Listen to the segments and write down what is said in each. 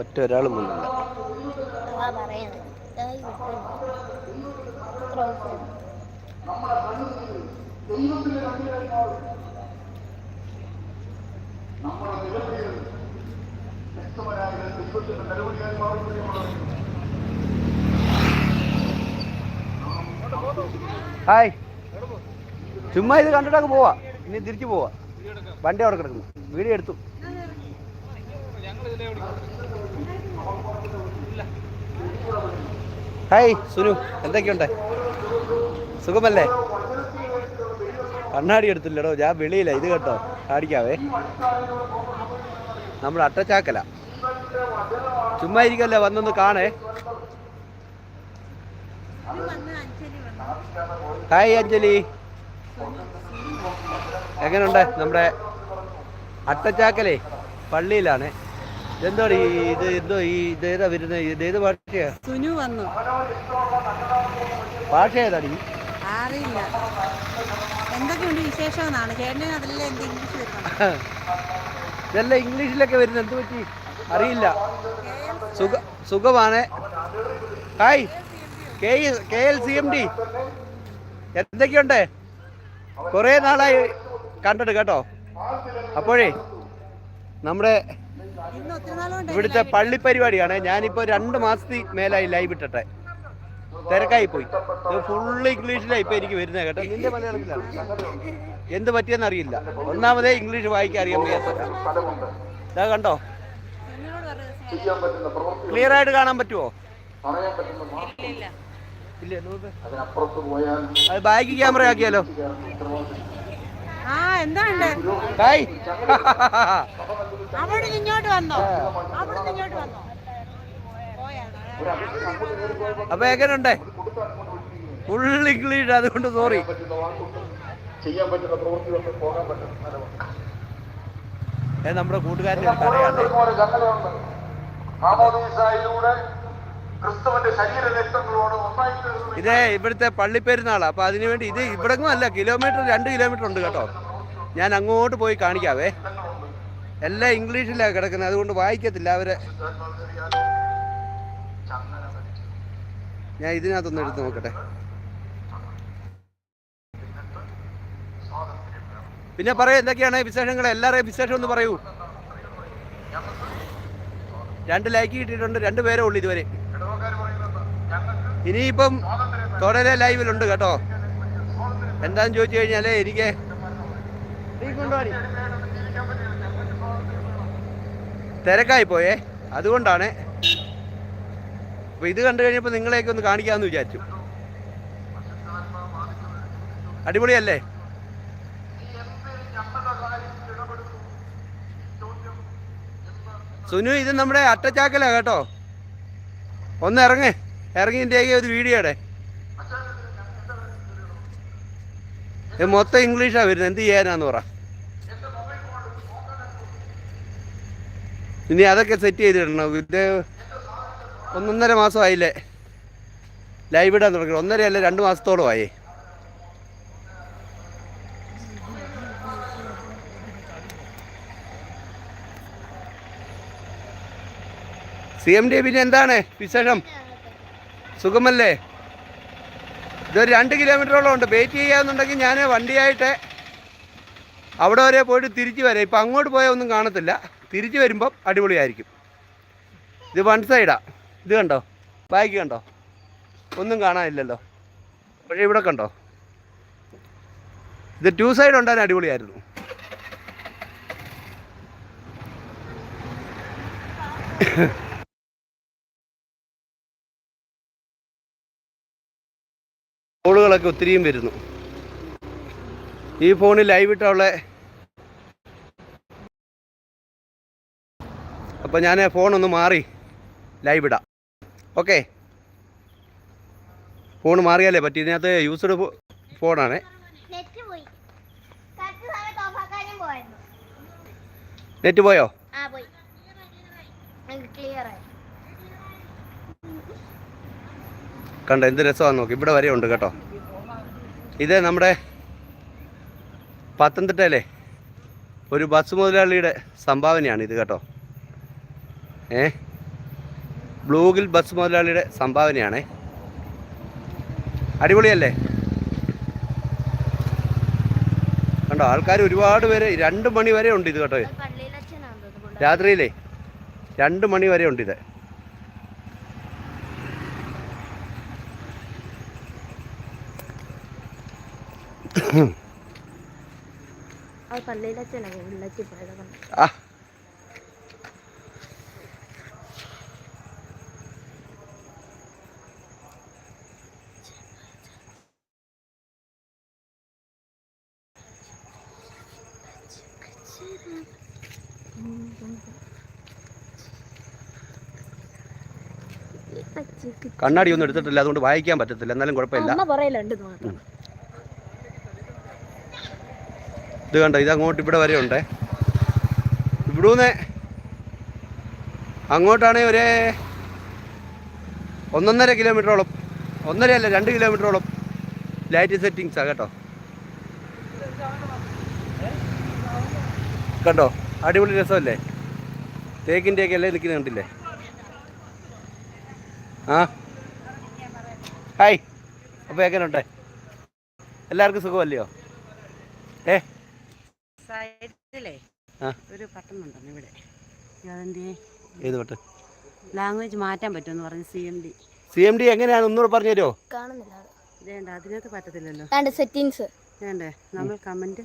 ഒറ്റ ഒരാൾ മുന്നില്ല. ആ ഹായ്. ചുമ്മാ ഇത് കണ്ടിട്ടങ്ങ് പോവാ. ഇനി തിരിച്ചു പോവാ. വണ്ടി അവിടെ കിടക്കുന്നു. വീഡിയോ എടുത്തു. ഹായ് സുനു. എന്തൊക്കെയുണ്ട്? സുഖമല്ലേ? കണ്ണാടി എടുത്തില്ലടോ. ഞാൻ വെളിയില്ല ഇത് കേട്ടോ. കാണിക്കാവേ. നമ്മൾ അട്ടച്ചാക്കല. ചുമ്മാ ഇരിക്കല്ലേ വന്നൊന്ന് കാണേ. ഹായ് അഞ്ജലി. എങ്ങനെയുണ്ട് നമ്മുടെ അട്ടച്ചാക്കലേ? പള്ളിയിലാണ്. എന്തോ ഈ ഇത് എന്തോ ഈ ഇതേതാ വരുന്നത് ഇതേത് ഭാഷയാ? സുനു വന്നു. ഭാഷ ഏതാടി? അറിയില്ല. എന്തൊക്കെയുണ്ട് വിശേഷം എന്നാണ് ചേട്ടന് അതിലെല്ലാം എന്ത് ഇംഗ്ലീഷ് ഇതെല്ലാം ഇംഗ്ലീഷിലൊക്കെ വരുന്നത്. എന്ത് പറ്റി? അറിയില്ല. സുഖ സുഖമാണ്. Hi K K L C M D എന്തൊക്കെയുണ്ട്? കുറേ നാളായി കണ്ടിട്ട് കേട്ടോ. അപ്പോഴേ നമ്മുടെ ഇവിടുത്തെ പള്ളി പരിപാടിയാണ്. ഞാനിപ്പോൾ രണ്ട് മാസത്തിൽ മേലായി ലൈവ് ഇട്ടിട്ടെ. തിരക്കായി പോയി. ഫുള്ള് ഇംഗ്ലീഷിലാണ് ഇപ്പൊ എനിക്ക് വരുന്നത് കേട്ടോ. നിന്റെ മലയാളത്തിലാണ്? എന്ത് പറ്റിയെന്ന് അറിയില്ല. ഒന്നാമതേ ഇംഗ്ലീഷ് വായിക്കാൻ അറിയാൻ വയ്യാത്ത ഇതാ കണ്ടോ പറ്റുന്ന പറഞ്ഞത് ക്ലിയർ ആയിട്ട് കാണാൻ പറ്റുമോ പറയാൻ ഇല്ല ഇല്ല. നോക്ക്. അത് ബാക്ക് ക്യാമറ ആക്കിയാലോ? ആ ഹായ് അവിടെ ഇങ്ങോട്ട് വന്നോ? അവിടെ ഇങ്ങോട്ട് വന്നോ? അപ്പൊ എങ്ങനെയുണ്ട് ഫുൾ ഇംഗ്ലീഷ് അതുകൊണ്ട് സോറി ചെയ്യാൻ പറ്റുന്ന പോകാൻ പറ്റുന്ന ഏ നമ്മുടെ കൂട്ടുകാരന്റെ ഒരു കടയാണ് പോലെ ചങ്ങലയുണ്ട് മാമോദീസായിലൂടെ ക്രിസ്തുവിന്റെ ശരീര രക്തങ്ങളോട് ഒന്നായി തീർന്നു ഇത് ഇവിടുത്തെ പള്ളിപ്പെരുന്നാളാ. അപ്പൊ അതിനുവേണ്ടി ഇത് ഇവിടെങ്ങും അല്ല കിലോമീറ്റർ രണ്ട് കിലോമീറ്റർ ഉണ്ട് കേട്ടോ. ഞാൻ അങ്ങോട്ട് പോയി കാണിക്കാവേ. എല്ലാം ഇംഗ്ലീഷിലാണ് കിടക്കുന്നത് അതുകൊണ്ട് വായിക്കത്തില്ല അവരെ. ഞാൻ ഇതിനകത്തൊന്ന് എടുത്ത് നോക്കട്ടെ. പിന്നെ പറയൂ എന്തൊക്കെയാണ് വിശേഷങ്ങൾ എല്ലാവരെയും വിശേഷം ഒന്ന് പറയൂ. രണ്ട് ലൈക്ക് കിട്ടിയിട്ടുണ്ട് രണ്ട് പേരേ ഉള്ളൂ ഇതുവരെ. ഇനിയിപ്പം തുടരെ ലൈവിലുണ്ട് കേട്ടോ. എന്താന്ന് ചോദിച്ചു കഴിഞ്ഞാൽ എനിക്ക്. തിരക്കായി പോയേ. അതുകൊണ്ടാണ്. അപ്പൊ ഇത് കണ്ടു കഴിഞ്ഞപ്പോൾ നിങ്ങളെയൊക്കെ ഒന്ന് കാണിക്കാമെന്ന് വിചാരിച്ചു. അടിപൊളിയല്ലേ? സുനു ഇത് നമ്മുടെ അട്ടച്ചാക്കല കേട്ടോ. ഒന്ന് ഇറങ്ങ്. ഇറങ്ങി ഇതിന്റെയൊക്കെ ഒരു വീഡിയോ ഇടെ. ഇത് മൊത്തം ഇംഗ്ലീഷാ വരുന്നത്. എന്ത് ചെയ്യാനാന്ന് പറ. ഇനി അതൊക്കെ സെറ്റ് ചെയ്തിടണം. ഇത് ഒന്നൊന്നര മാസമായില്ലേ. ലൈവ് ഇടാൻ തുടങ്ങി. ഒന്നര അല്ല രണ്ട് മാസത്തോളമായി. സി എം ഡി പിന്നെ എന്താണ് വിശേഷം? സുഖമല്ലേ? ഇതൊരു രണ്ട് കിലോമീറ്ററോളം ഉണ്ട്. വെയിറ്റ് ചെയ്യാന്നുണ്ടെങ്കിൽ ഞാൻ വണ്ടിയായിട്ട് അവിടെ വരെ പോയിട്ട് തിരിച്ചു വരാം. ഇപ്പം അങ്ങോട്ട് പോയാൽ ഒന്നും കാണത്തില്ല. തിരിച്ച് വരുമ്പം അടിപൊളിയായിരിക്കും. ഇത് വൺ സൈഡാ. ഇത് കണ്ടോ? ബാക്ക് കണ്ടോ? ഒന്നും കാണാനില്ലല്ലോ. പക്ഷേ ഇവിടെ കണ്ടോ? ഇത് ടു സൈഡ് ഉണ്ടാകാൻ അടിപൊളിയായിരുന്നു. കോളുകളൊക്കെ ഒത്തിരിയും വരുന്നു. ഈ ഫോണിൽ ലൈവ് ഇട്ടുള്ള അപ്പോൾ ഞാൻ ഫോണൊന്ന് മാറി ലൈവ് ഇടാം. ഓക്കെ ഫോൺ മാറിയാലേ പറ്റി. ഇതിനകത്ത് യൂസ്ഡ് ഫോണാണ് നെറ്റ് പോയി. കണ്ടോ എന്ത് രസമാണെന്ന് നോക്കി. ഇവിടെ വരെ ഉണ്ട് കേട്ടോ. ഇത് നമ്മുടെ പത്തനംതിട്ടയിലെ ഒരു ബസ് മുതലാളിയുടെ സംഭാവനയാണ് ഇത് കേട്ടോ. ഏ? ബ്ലൂഗിൽ ബസ് മുതലാളിയുടെ സംഭാവനയാണേ. അടിപൊളിയല്ലേ? കണ്ടോ ആൾക്കാർ ഒരുപാട് പേര് രണ്ട് മണി വരെ ഉണ്ട് ഇത് കേട്ടോ. രാത്രിയിലേ രണ്ട് മണി വരെ ഉണ്ട് ഇത് അത് പള്ളിയിലച്ഛനാണ് വിളിച്ചു പോയത് ആ കണ്ണാടി ഒന്നും എടുത്തിട്ടില്ല. അതുകൊണ്ട് വായിക്കാൻ പറ്റത്തില്ല. എന്നാലും കുഴപ്പമില്ല. ഇത് കണ്ടോ ഇത് അങ്ങോട്ട് ഇവിടെ വരെ ഉണ്ടേ. ഇവിടുന്ന് അങ്ങോട്ടാണെങ്കിൽ ഒരു ഒന്നൊന്നര കിലോമീറ്ററോളം ഒന്നര അല്ല രണ്ട് കിലോമീറ്ററോളം ലൈറ്റ് സെറ്റിങ്സാണ് കേട്ടോ. കണ്ടോ അടിപൊളി രസമല്ലേ? തേക്കിന്റെയൊക്കെ അല്ലേ നിൽക്കുന്ന കണ്ടില്ലേ? ആ. ഹായ് അപ്പോൾ എങ്ങനെയുണ്ട് എല്ലാവർക്കും സുഖമല്ലയോ? ഏ. ഒരു ഉണ്ടെന്ന് ഇവിടെ. അതെന്ത്? ഏത് പട്ട്? ലാംഗ്വേജ് മാറ്റാൻ പറ്റുമെന്ന് പറഞ്ഞു C M D C M D എങ്ങനെയാണ്? ഒന്നുകൂടെ പറഞ്ഞു തരുമോ? കാണുന്നില്ല. വേണ്ട അതിനകത്ത് പറ്റത്തില്ലല്ലോ. രണ്ട് സെറ്റിങ്സ് വേണ്ടേ? നമ്മൾ കമന്റ്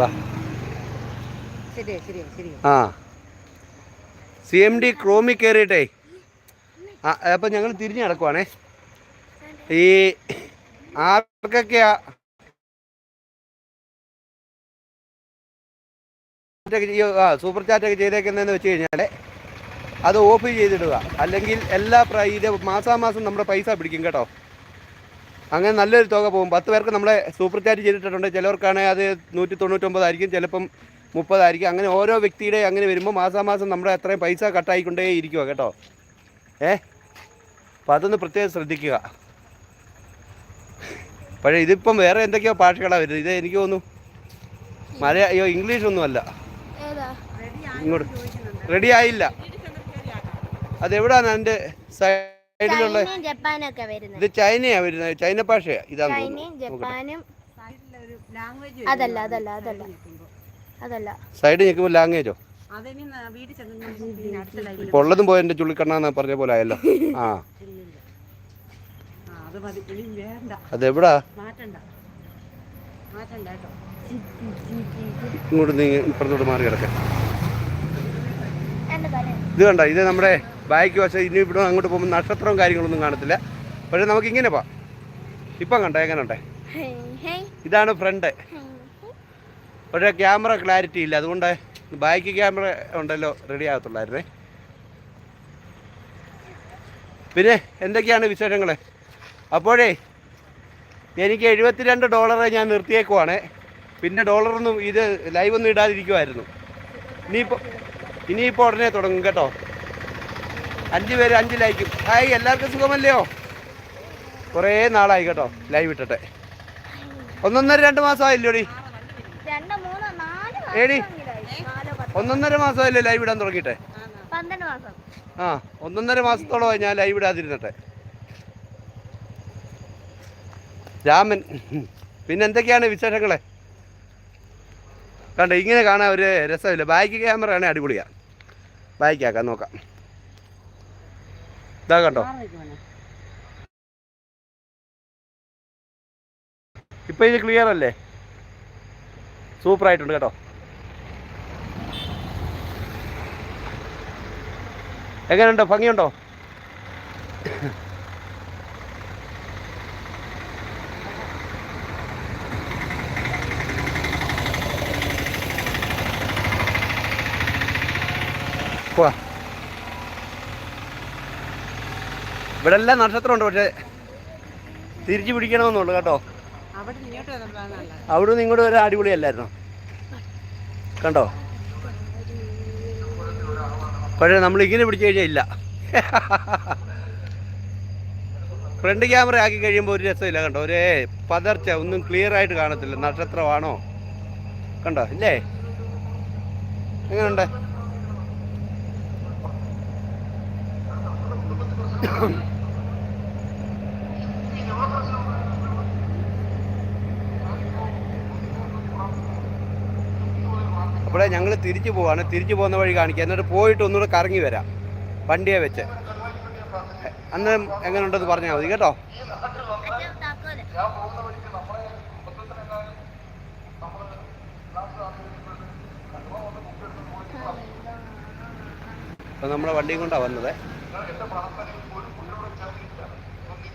വാ ശരിയാ ശരിയാ ശരിയാ ആ. സി എം ഡി ക്രോമി കയറിയിട്ടേ ആ അപ്പം ഞങ്ങൾ തിരിഞ്ഞു നടക്കുവാണേ. ഈ ആർക്കൊക്കെയാ ആ സൂപ്പർ ചാറ്റൊക്കെ ചെയ്തേക്കുന്നതെന്ന് വെച്ച് കഴിഞ്ഞാൽ അത് ഓഫ് ചെയ്തിടുക. അല്ലെങ്കിൽ എല്ലാ ഇത് മാസാമാസം നമ്മുടെ പൈസ പിടിക്കും കേട്ടോ. അങ്ങനെ നല്ലൊരു തുക പോകും. പത്ത് പേർക്ക് നമ്മളെ സൂപ്പർ ചാറ്റ് ചെയ്തിട്ടുണ്ട് ചിലവർക്കാണെങ്കിൽ അത് നൂറ്റി തൊണ്ണൂറ്റൊമ്പതായിരിക്കും ചിലപ്പം മുപ്പതായിരിക്കും. അങ്ങനെ ഓരോ വ്യക്തിയുടെ അങ്ങനെ വരുമ്പോൾ മാസാമാസം നമ്മുടെ അത്രയും പൈസ കട്ടായിക്കൊണ്ടേ ഇരിക്കുക കേട്ടോ. ഏ? അപ്പം അതൊന്ന് പ്രത്യേകം ശ്രദ്ധിക്കുക. പക്ഷേ ഇതിപ്പം വേറെ എന്തൊക്കെയോ ഭാഷകളാണ് വരുന്നത്. ഇത് എനിക്ക് തോന്നുന്നു മലയാ ഇംഗ്ലീഷൊന്നുമല്ല ഇങ്ങോട്ട്. റെഡി ആയില്ല അതെവിടാണ് എന്റെ സൈഡിലുള്ള? ഇത് ചൈനയാ വരുന്നത്. ചൈന ഭാഷയാ ഇതാണ് ചൈനയും ജപ്പാനും സൈഡിലൊരു ലാംഗ്വേജ് അതല്ല അതല്ല അതല്ല. അതല്ല. സൈഡ് നിൽക്കുമ്പോൾ ലാംഗ്വേജോ? ഉള്ളതും പോയ എന്റെ ചുള്ളിക്കണ്ണാന്ന് പറഞ്ഞ പോലെ ആയല്ലോ. ആ. അതെവിടാ? ഇങ്ങോട്ട് നീ ഇപ്പുറത്തോട്ട് മാറി കിടക്കാം. എന്റെ ഇത് കണ്ട? ഇത് നമ്മുടെ ബാക്ക് വശം ഇനി ഇവിടെ അങ്ങോട്ട് പോകുമ്പോൾ നക്ഷത്രവും കാര്യങ്ങളൊന്നും കാണത്തില്ല. പക്ഷേ നമുക്ക് ഇങ്ങനെ പോവാം. ഇപ്പം കണ്ടോ? എങ്ങനെ ഉണ്ടേ? ഇതാണ് ഫ്രണ്ട്. പക്ഷേ ക്യാമറ ക്ലാരിറ്റി ഇല്ല. അതുകൊണ്ട് ബാക്ക് ക്യാമറ ഉണ്ടല്ലോ റെഡി ആകത്തുള്ളായിരുന്നേ. പിന്നെ എന്തൊക്കെയാണ് വിശേഷങ്ങൾ അപ്പോഴേ എനിക്ക് എഴുപത്തിരണ്ട് ഡോളർ ഞാൻ നിർത്തിയേക്കുവാണ്. പിന്നെ ഡോളറൊന്നും ഇത് ലൈവൊന്നും ഇടാതിരിക്കുമായിരുന്നു ഇനിയിപ്പോൾ ഇനിയിപ്പോൾ ഉടനെ തുടങ്ങും കേട്ടോ. അഞ്ച് പേര് അഞ്ച് ലൈക്കും ഹായ് എല്ലാവർക്കും സുഖമല്ലയോ? കുറേ നാളായി കേട്ടോ ലൈവ് ഇട്ടട്ടെ. ഒന്നൊന്നര രണ്ട് മാസമായില്ലോടി? ഏടി ഒന്നൊന്നര മാസമായില്ലേ ലൈവ് ഇടാൻ തുടങ്ങിയിട്ടെ? ആ ഒന്നൊന്നര മാസത്തോളമായി ഞാൻ ലൈവ് ഇടാതിരുന്നട്ടെ. രാമൻ പിന്നെ എന്തൊക്കെയാണ് വിശേഷങ്ങളെ? കണ്ട ഇങ്ങനെ കാണാൻ ഒരു രസമില്ല. ബാക്ക് ക്യാമറ ആണെങ്കിൽ അടിപൊളിയാണ് ബാക്കാക്കാം നോക്കാം. ഇതാ കണ്ടോ? ഇപ്പൊ ഇത് ക്ലിയർ അല്ലേ? സൂപ്പർ ആയിട്ടുണ്ട് കേട്ടോ. എങ്ങനെയുണ്ടോ? ഭംഗിയുണ്ടോ? പോവാ. ഇവിടെ എല്ലാം നക്ഷത്രമുണ്ട് പക്ഷേ തിരിച്ചു പിടിക്കണമെന്നുള്ളു കേട്ടോ. അവിടെ നിന്ന് ഇങ്ങോട്ട് വരാൻ അടിപൊളിയല്ലായിരുന്നോ? കണ്ടോ? പക്ഷേ നമ്മൾ ഇങ്ങനെ പിടിച്ചു കഴിഞ്ഞാൽ ഇല്ല. ഫ്രണ്ട് ക്യാമറ ആക്കി കഴിയുമ്പോൾ ഒരു രസമില്ല കണ്ടോ? ഒരേ പതർച്ച ഒന്നും ക്ലിയർ ആയിട്ട് കാണത്തില്ല. നക്ഷത്രമാണോ? കണ്ടോ? ഇല്ലേ? എങ്ങനെയുണ്ട്? അപ്പോഴേ ഞങ്ങൾ തിരിച്ചു പോവാണ്. തിരിച്ചു പോകുന്ന വഴി കാണിക്കുക എന്നിട്ട് പോയിട്ട് ഒന്നുകൂടെ കറങ്ങി വരാം. വണ്ടിയെ വെച്ച്. അന്ന് എങ്ങനെയുണ്ടെന്ന് പറഞ്ഞാൽ മതി കേട്ടോ. അപ്പൊ നമ്മളെ വണ്ടിയും കൊണ്ടാണ് വന്നത്.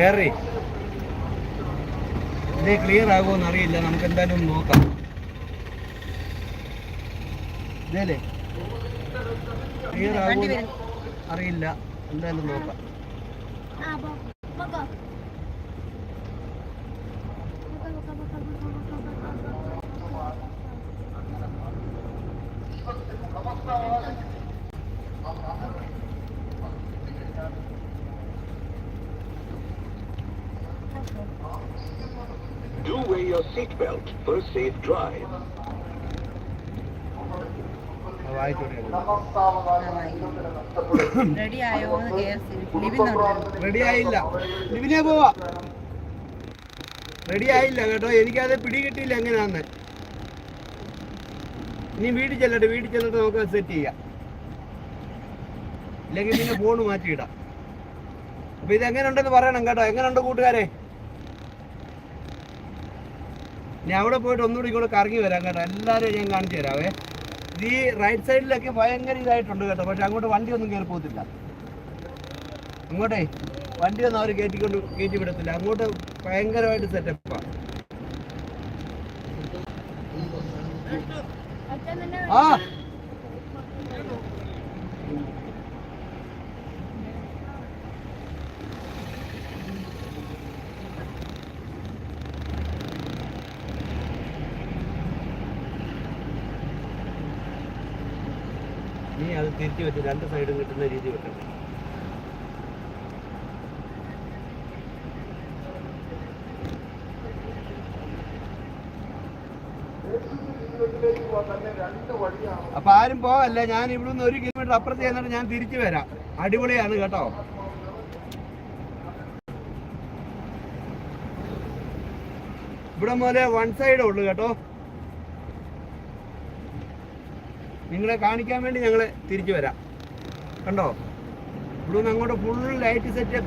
കേറി. ഇത് ക്ലിയർ ആകുമെന്ന് അറിയില്ല. നമുക്ക് എന്തായാലും നോക്കാം. ഇതേലേ ക്ലിയർ ആകുമെന്ന് അറിയില്ല. എന്തായാലും നോക്കാം. Do wear your seatbelt for a safe drive. Ready ആയോ റെഡി ആയില്ല ലിവിനെ പോവാ. റെഡി ആയില്ല കേട്ടോ. എനിക്കത് പിടികിട്ടിയില്ല എങ്ങനെയാന്ന്. ഇനി വീട്ടിൽ ചെല്ലട്ടെ വീട്ടിൽ ചെന്നിട്ട് നമുക്ക് സെറ്റ് ചെയ്യാം. ഇല്ലെങ്കിൽ പിന്നെ ഫോണ് മാറ്റിയിടാം. അപ്പൊ ഇത് എങ്ങനെ ഉണ്ടെന്ന് പറയണം കേട്ടോ. എങ്ങനെയുണ്ട് കൂട്ടുകാരെ? ഇനി അവിടെ പോയിട്ട് ഒന്നുകൂടി ഇങ്ങോട്ട് കറങ്ങി വരാം കേട്ടോ. എല്ലാവരും ഞാൻ കാണിച്ചു തരാവേ. ഇത് ഈ റൈറ്റ് സൈഡിലൊക്കെ ഭയങ്കര ഇതായിട്ടുണ്ട് കേട്ടോ. പക്ഷെ അങ്ങോട്ട് വണ്ടി ഒന്നും കയറി പോകത്തില്ല. അങ്ങോട്ടേ വണ്ടി ഒന്നും അവർ കയറ്റിക്കൊണ്ട് കയറ്റി വിടത്തില്ല. അങ്ങോട്ട് ഭയങ്കരമായിട്ട് സെറ്റപ്പാണ് ആ അത് തിരിച്ചു വെച്ച് രണ്ട് സൈഡും കിട്ടുന്ന രീതി വെക്കണം അപ്പൊ ആരും പോവല്ലേ. ഞാൻ ഇവിടുന്ന് ഒരു കിലോമീറ്റർ അപ്പുറത്ത് ചെന്നിട്ട് ഞാൻ തിരിച്ചു വരാം. അടിപൊളിയാണ് കേട്ടോ. ഇവിടെ മുതലേ വൺ സൈഡേ ഉള്ളു കേട്ടോ. നിങ്ങളെ കാണിക്കാൻ വേണ്ടി ഞങ്ങൾ തിരിച്ചു വരാം. കണ്ടോ? ഇവിടുന്ന് അങ്ങോട്ട് ഫുൾ ലൈറ്റ് സെറ്റ്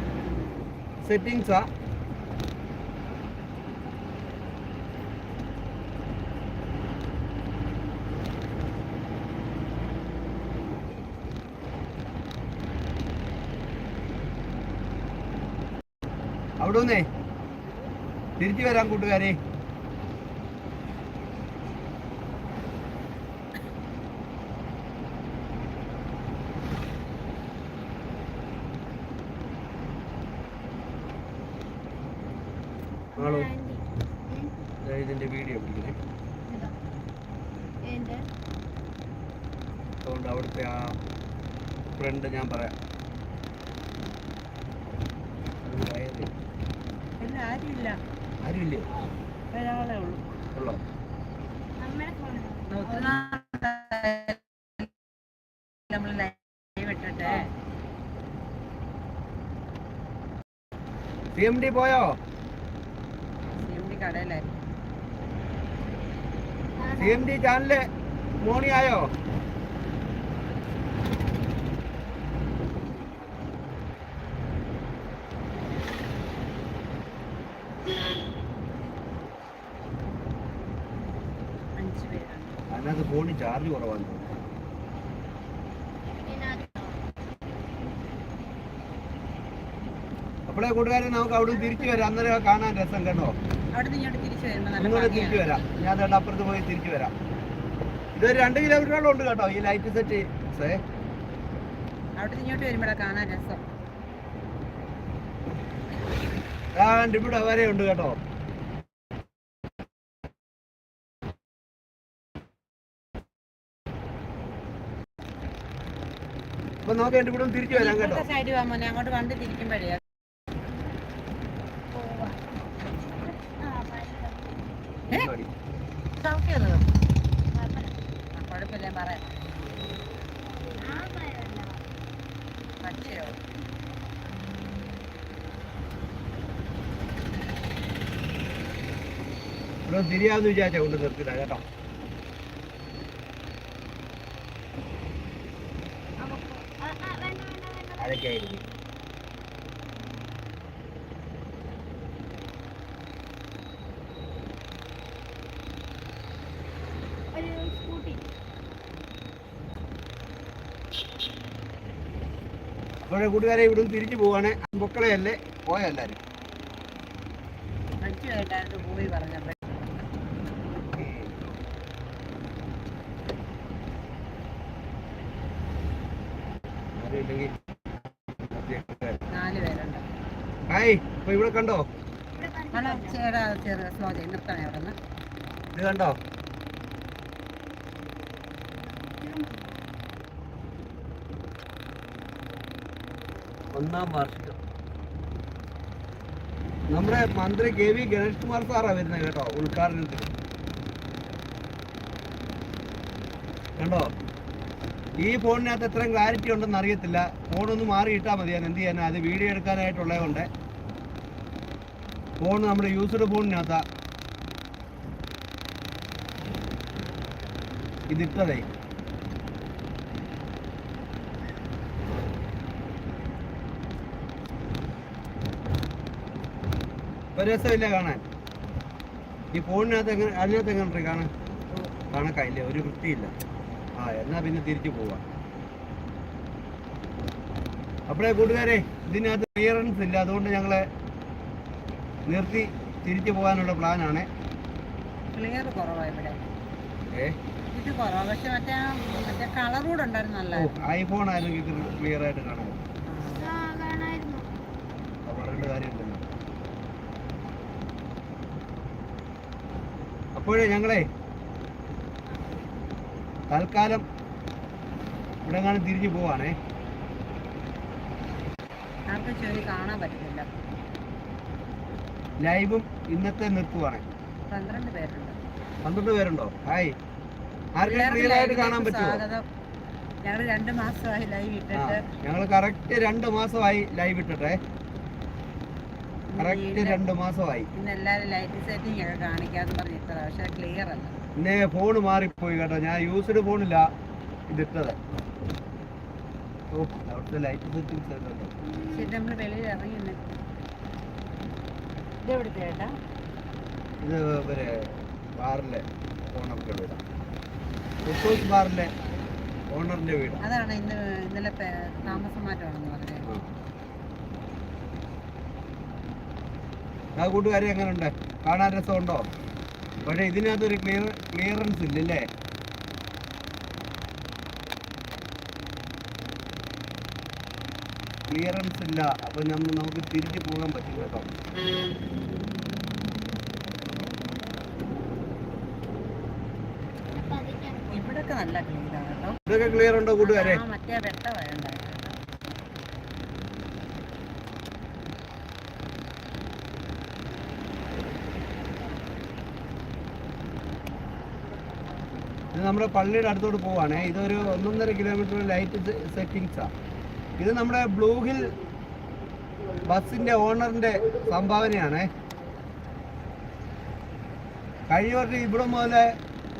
സെറ്റിങ്സാ അവിടെ തിരിച്ചു വരാം കൂട്ടുകാരെ ആളോ ദേ ഇതിന്റെ വീഡിയോ പിടിക്കണേ എന്റെ അതുകൊണ്ട് അവിടുത്തെ ആ ഫ്രണ്ട് ഞാൻ പറയാം അത് കയറി. ഇല്ല ആരുമില്ല ആരുമില്ലേ ഒരാളെ ഉള്ളൂ ഉള്ളോ അമ്മയുടെ ഫോൺ ഒത്തിരി നാളായി നമ്മൾ ലൈവ് ഇട്ടിട്ടെ. സി എം ഡി പോയോ? സി എം ഡി കടയിലായി സി എം ഡി ചാനൽ മോണി ആയോ അഞ്ച് പേരുണ്ട് അതിനകത്ത് ഫോണിൽ ചാർജ് കുറവാണ്. അപ്പോഴേ കൂട്ടുകാരെ നമുക്ക് അവിടെ തിരിച്ചു വരാം. അന്നേരം കാണാൻ രസം കേട്ടോ. നിങ്ങളെ ഇങ്ങോട്ട് തിരിച്ചു വരാം. ഞാൻ അതുകൊണ്ട് അപ്പുറത്ത് പോയി തിരിച്ചു വരാം. ഇതൊരു രണ്ട് കിലോമീറ്ററോളം ഉണ്ട് കേട്ടോ ഈ ലൈറ്റ് സെറ്റ് അവിടെ ഇങ്ങോട്ട് വരുമ്പോഴാണ് കാണാൻ രസം. ഇവിടെ വരെ ഉണ്ട് കേട്ടോ. അപ്പൊ നമുക്ക് എന്റെ കൂടെ തിരിച്ചു വരാം കേട്ടോ. സൈഡ് പോകാൻ മോനെ അങ്ങോട്ട് വണ്ടി തിരിക്കുമ്പോഴേ. കുഴപ്പമില്ല പറയാം. ഇവിടെ തിരിയാന്ന് വിചാരിച്ചാ കൊണ്ട് നിർത്തില്ല കേട്ടോ. അതൊക്കെ ആയിരിക്കും അപ്പോഴേ കൂട്ടുകാരെ ഇവിടെ തിരിച്ചു പോവാണ്. മക്കളെയല്ലേ പോയല്ലേ പോയി പറഞ്ഞപ്പോൾ ആരുമില്ലെങ്കിൽ നാല് പേരുണ്ട് ഹായ് ഇപ്പൊ ഇവിടെ കണ്ടോ അല്ല ചേടാ ചെറിയ സ്ലോ ചെയ്ത് നിർത്തണേ അവിടെ നിന്ന് ഇത് കണ്ടോ? ഒന്നാം വാർഷികം. നമ്മുടെ മന്ത്രി കെ വി ഗണേഷ് കുമാർ സാറാ വരുന്നത് കേട്ടോ ഉദ്ഘാടനത്തിന്. കണ്ടോ? ഈ ഫോണിനകത്ത് എത്രയും ക്ലാരിറ്റി ഉണ്ടെന്ന് അറിയത്തില്ല. ഫോണൊന്ന് മാറിയിട്ടാൽ മതി. ഞാൻ എന്ത് ചെയ്യാനാ? അത് വീഡിയോ എടുക്കാനായിട്ടുള്ളത് കൊണ്ട് ഫോൺ നമ്മുടെ യൂസ്ഡ് ഫോണിനകത്താ. ഇതിട്ടതേ. രസമില്ല കാണാൻ. ഈ ഫോണിനകത്ത് എങ്ങനെ അതിനകത്ത് എങ്ങനെ കാണാൻ? കണക്കായില്ല ഒരു വൃത്തിയില്ല. ആ എന്നാ പിന്നെ തിരിച്ചു പോവാം. അപ്പോഴേ കൂട്ടുകാരെ ഇതിനകത്ത് ക്ലിയറൻസ് ഇല്ല. അതുകൊണ്ട് ഞങ്ങളെ നിർത്തി തിരിച്ചു പോകാനുള്ള പ്ലാനാണ്. ക്ലിയർ കുറവാണ് ഇവിടെ. ഏ? ഇത് കുറവാണ് പക്ഷെ മറ്റേ മറ്റേ കളർ കൂടെ ഉണ്ടായിരുന്നു നല്ല ഐഫോൺ ആയിരുന്നെങ്കിൽ ക്ലിയർ ആയിട്ട് കാണാം പറയേണ്ട അപ്പോഴേ ഞങ്ങളെ തൽക്കാലം ഇവിടെ കാണാൻ തിരിച്ചു പോവാണേ കാണാൻ പറ്റുന്നില്ല. ലൈവും ഇന്നത്തെ നിർത്തുവാണ് പന്ത്രണ്ട് പേരുണ്ട്. ഹായ്. ആർക്കും കാണാൻ പറ്റുമോ? ഞങ്ങൾ രണ്ട് മാസമായി ലൈവ് ഇട്ടിട്ട്. ഞങ്ങൾ കറക്റ്റ് രണ്ട് മാസമായി ലൈവ് ഇട്ടിട്ടെ. കറക്റ്റ് രണ്ട് മാസമായി. ഇന്ന് എല്ലാവരും ലൈറ്റ് സെറ്റിംഗ് ഒക്കെ കാണിക്കാന്ന് പറഞ്ഞിട്ടതാ പക്ഷെ ക്ലിയർ അല്ല. ഫോൺ മാറിപ്പോയി കേട്ടോ. ഞാൻ യൂസ്ഡ് ഫോണില്ല ഇതിട്ടത്. ഓ അവിടുത്തെ ലൈറ്റ് സെറ്റിംഗ്സ് നമ്മൾ വെളിയിൽ ഇറങ്ങി നിന്ന് ഇത് എവിടുത്തെ ചേട്ടാ ഇത് ഇവരെ ബാറിലെ ഓണറിന്റെ വീടാണ് ഉപ്പൂസ് ബാറിലെ ഓണറിന്റെ വീടാണ് അതാണ് ഇന്ന് ഇന്നലെ താമസം മാറ്റമാണെന്ന് പറഞ്ഞത് ആ. കൂട്ടുകാരെ എങ്ങനെയുണ്ട് കാണാൻ രസമുണ്ടോ? പക്ഷേ ഇതിനകത്തൊരു ക്ലിയർ ക്ലിയറൻസ് ഇല്ലല്ലേ? ക്ലിയറൻസ് ഇല്ല. അപ്പൊ നമുക്ക് തിരിച്ചു പോകാൻ പറ്റും കേട്ടോ. ഇവിടെ ഇതൊക്കെ ക്ലിയർ ഉണ്ടോ കൂട്ടുകാരെ? ഇത് നമ്മുടെ പള്ളിയുടെ അടുത്തോട്ട് പോവാണേ. ഇതൊരു ഒന്നൊന്നര കിലോമീറ്റർ ലൈറ്റ് സെറ്റിങ്സാ ഇത് നമ്മുടെ ബ്ലൂ ഹിൽ ബസ്സിന്റെ ഓണറിന്റെ സംഭാവനയാണ്. കഴിഞ്ഞ വർഷം ഇവിടെ മുതൽ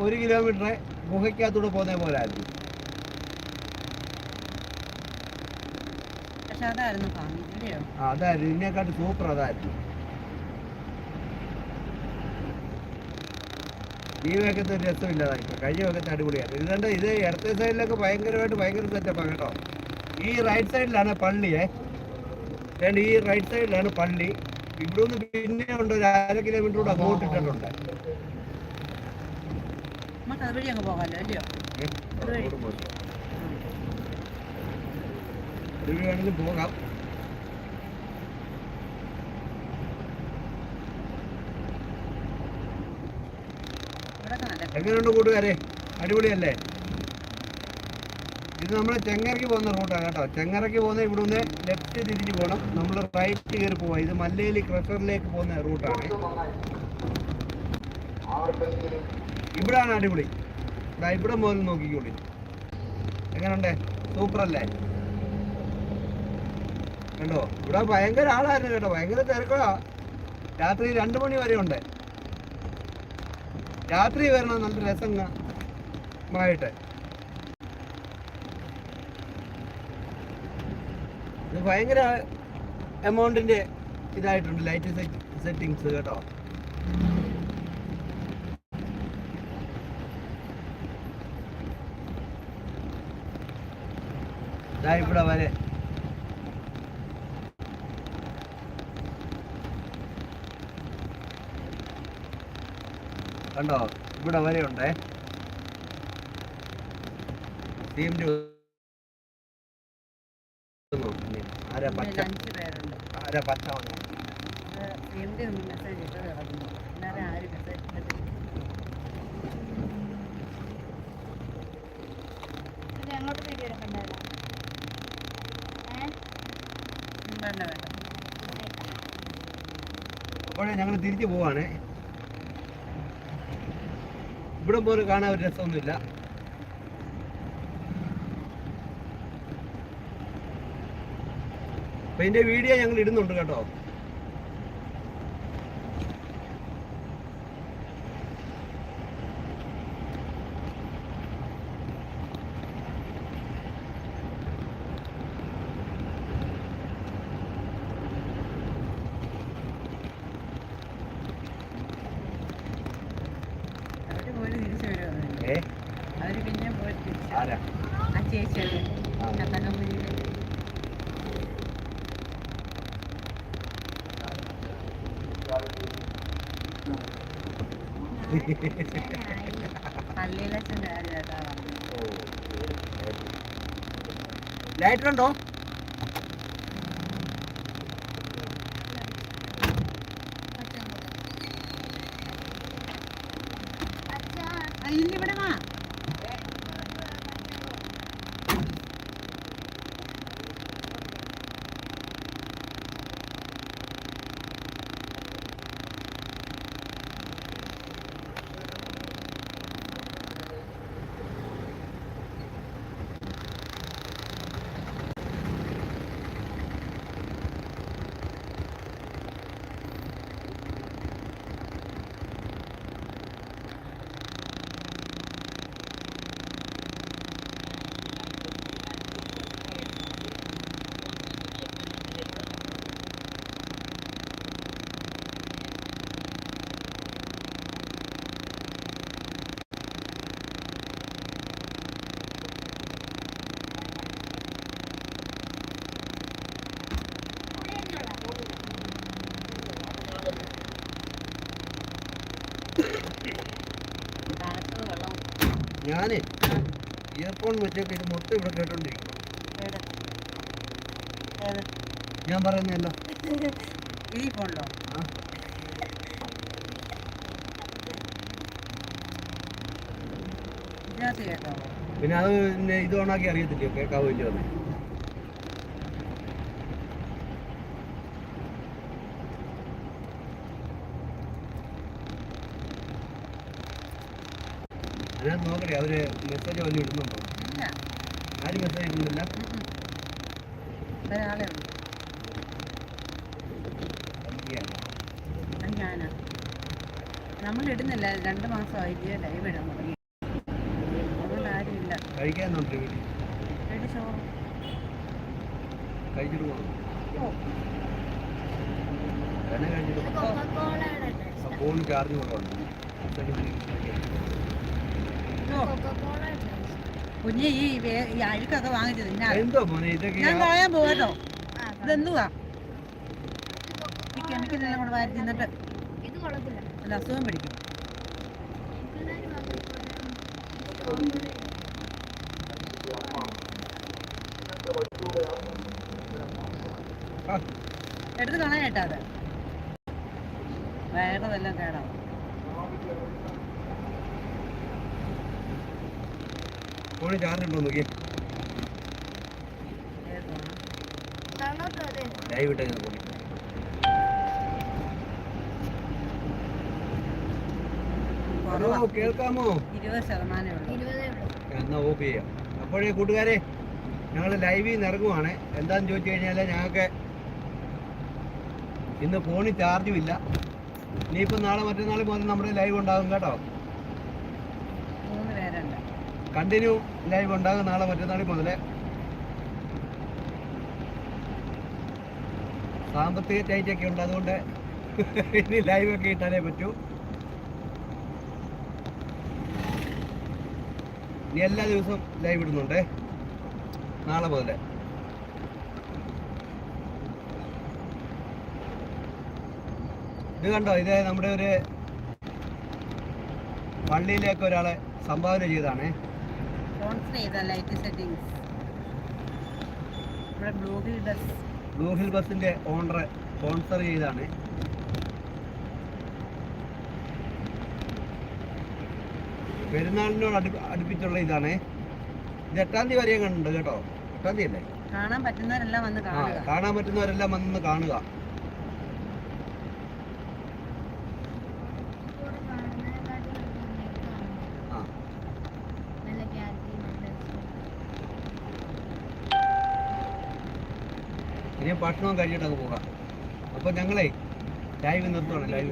ഒരു കിലോമീറ്റർ ഗുഹയ്ക്കകത്തൂടെ പോകുന്ന പോലെ ആയിരുന്നു അതായിരുന്നു ഇതിനെക്കാട്ട് സൂപ്പർ അതായിരുന്നു. ഈ വേഗത്തെ ഒരു രസമില്ലാതായി കഴിഞ്ഞ വേഗത്തെ അടിപൊളിയായിരുന്നു. ഇതുകൊണ്ട് ഇത് ഇടത്തെ സൈഡിലൊക്കെ ഭയങ്കരമായിട്ട് ഭയങ്കര സെറ്റപ്പാണ് കേട്ടോ. ഈ റൈറ്റ് സൈഡിലാണ് പള്ളി രണ്ട് ഈ റൈറ്റ് സൈഡിലാണ് പള്ളി. ഇവിടെ നിന്ന് പിന്നെ ഉണ്ട് ഒരു അര കിലോമീറ്റർ കൂടെ അങ്ങോട്ട് ഇട്ടിട്ടുണ്ട്. പോകാം. എങ്ങനെയുണ്ട് കൂട്ടുകാരെ? അടിപൊളിയല്ലേ? ഇത് നമ്മൾ ചെങ്ങരയ്ക്ക് പോകുന്ന റൂട്ടാണ് കേട്ടോ. ചെങ്ങരയ്ക്ക് പോകുന്ന ഇവിടുന്ന് ലെഫ്റ്റ് തിരിഞ്ഞ് പോകണം നമ്മൾ റൈറ്റ് കയറി പോവാം. ഇത് മല്ലേലി ക്രഷറിലേക്ക് പോകുന്ന റൂട്ടാണ്. ഇവിടാണ് അടിപൊളി. ഇതാ ഇവിടെ മുതൽ നോക്കിക്കോളി. എങ്ങനെയുണ്ട് സൂപ്പർ അല്ലേ കണ്ടോ? ഇവിടെ ഭയങ്കര ആളായിരുന്നു കേട്ടോ. ഭയങ്കര തിരക്കാ രാത്രി രണ്ട് മണി വരെ ഉണ്ട്. രാത്രി വരണം. നല്ല രസമായിട്ട് ഭയങ്കര എമൗണ്ടിന്റെ ഇതായിട്ടുണ്ട് ലൈറ്റ് സെറ്റിങ്സ് കേട്ടോ. ഇവിടെ വരെ. കണ്ടോ? ഇവിടെ വരെ ഉണ്ടേ ടീമിന്റെ ആരാ ഇതിൽ പച്ച അഞ്ച് പേരുണ്ട് ആരാ പച്ച വന്നേ? സീമിന്റെ മെസ്സേജ് ഇട്ട് കിടക്കുന്നു അല്ലാതെ ആരും മെസ്സേജ് ഇട്ടിട്ടില്ല. അങ്ങോട്ട് വീഡിയോ എടുക്കണ്ടല്ലോ ഏ? ഉം, വേണ്ട വേണ്ട. അപ്പോഴേ ഞങ്ങൾ തിരിച്ചു പോവാണേ. ഇവിടെ പോലും കാണാൻ ഒരു രസമൊന്നുമില്ല. അപ്പൊ ഇതിന്റെ വീഡിയോ ഞങ്ങൾ ഇടുന്നുണ്ട് കേട്ടോ അവർ പോയി തിരിച്ചു വരുമോ ഏ അവർ പിന്നെ പോയി തിരിച്ചു ആരാ ആ ചേച്ചിയല്ലേ ആ. കണ്ണകമ്പനിയിലെ ലൈറ്റർ ഉണ്ടോ? ഞാൻ ഇയർഫോൺ വെച്ചൊക്കെ ഇത് മൊത്തം ഇവിടെ കേട്ടോണ്ടിരിക്കും ഞാൻ പറയുന്നതല്ല. ഈ ഫോണിലോ? പിന്നെ അത് പിന്നെ ഇത് ഓണാക്കി അറിയത്തില്ലയോ? കേൾക്കാവോ ഇല്ലയോ അതിനകത്ത് നോക്കട്ടെ അവർ മെസ്സേജ് വന്ന് ഇടുന്നുണ്ടോ? ആരും മെസ്സേജ് ഇടുന്നില്ല? നമ്മൾ ഇടുന്നില്ല രണ്ട് മാസമായിട്ട് ലൈവ് ഇടാൻ തുടങ്ങി. അതുകൊണ്ട് ആരുമില്ല കഴിക്കാനുണ്ട് വീട്ടിൽ? കഴിച്ചിട്ട് പോകണം ചാർജ് ഉണ്ട്. കുഞ്ഞ് ഈ വേ- ഈ അഴുക്കൊക്കെ വാങ്ങിച്ചത് ഞാൻ എന്തോ മോനെ ഇതൊക്കെ ഞാൻ കളയാൻ പോകട്ടോ. ഇതെന്തുവാ? ഈ കെമിക്കലെല്ലാം കൂടെ വാരി തിന്നിട്ട് ഇത് കൊള്ളത്തില്ല. അസുഖം പിടിക്കും. ആ, എടുത്ത് കളയാട്ടാ അത്. വയറതെല്ലാം കേടാവും. ഫോണിൽ ചാർജ് ഉണ്ടോ നോക്കി ലൈവ്. കേൾക്കാമോ? എന്നാ ഓഫ് ചെയ്യാം. അപ്പോഴേ കൂട്ടുകാരെ ഞങ്ങൾ ലൈവിൽ നിന്ന് ഇറങ്ങുവാണ് എന്താന്ന് ചോദിച്ചു കഴിഞ്ഞാൽ ഞങ്ങൾക്ക് ഇന്ന് ഫോണിൽ ചാർജും ഇല്ല. ഇനിയിപ്പോൾ നാളെ മറ്റന്നാൾ മുതൽ നമ്മുടെ ലൈവ് ഉണ്ടാകും കേട്ടോ. കണ്ടിന്യൂ ലൈവ് ഉണ്ടാകും നാളെ മറ്റന്നാൾ മുതൽ സാമ്പത്തിക ടൈറ്റൊക്കെ ഉണ്ട് അതുകൊണ്ട് ഇനി ലൈവ് ഒക്കെ ഇട്ടാലേ പറ്റൂ. ഇനി എല്ലാ ദിവസവും ലൈവ് ഇടുന്നുണ്ട് നാളെ മുതൽ ഇത് കണ്ടോ ഇത് നമ്മുടെ ഒരു പള്ളിയിലേക്ക് ഒരാളെ സംഭാവന ചെയ്തതാണേ. ചെയ്ത ലൈറ്റ് സെറ്റിങ്സ് നമ്മുടെ blue hill bus blue hill ബസിന്റെ ഓണർ സ്പോൺസർ ചെയ്താണ് പെരുന്നാളിനോട് അടു അടുപ്പിച്ചുള്ള ഇതാണ്. ഇത് എട്ടാം തീയതി വരെ കണ്ടുണ്ട് കേട്ടോ. എട്ടാം തീയതി അല്ലേ? കാണാൻ പറ്റുന്നവരെല്ലാം വന്ന് കാണുക. കാണാൻ പറ്റുന്നവരെല്ലാം വന്ന് കാണുക കൂടെ കാണുന്നതിനെക്കാട്ടിലും നന്നായിട്ട് കാണുന്നു. ആ നല്ല ക്യാറ്റി നല്ല ഇനി കഴിഞ്ഞിട്ട് അങ്ങ് പോകാം. അപ്പോൾ ഞങ്ങളെ ലൈവ് നിർത്തുകയാണ് ലൈവ്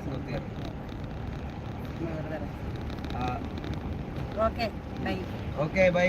ബൈ ഓക്കെ ബൈ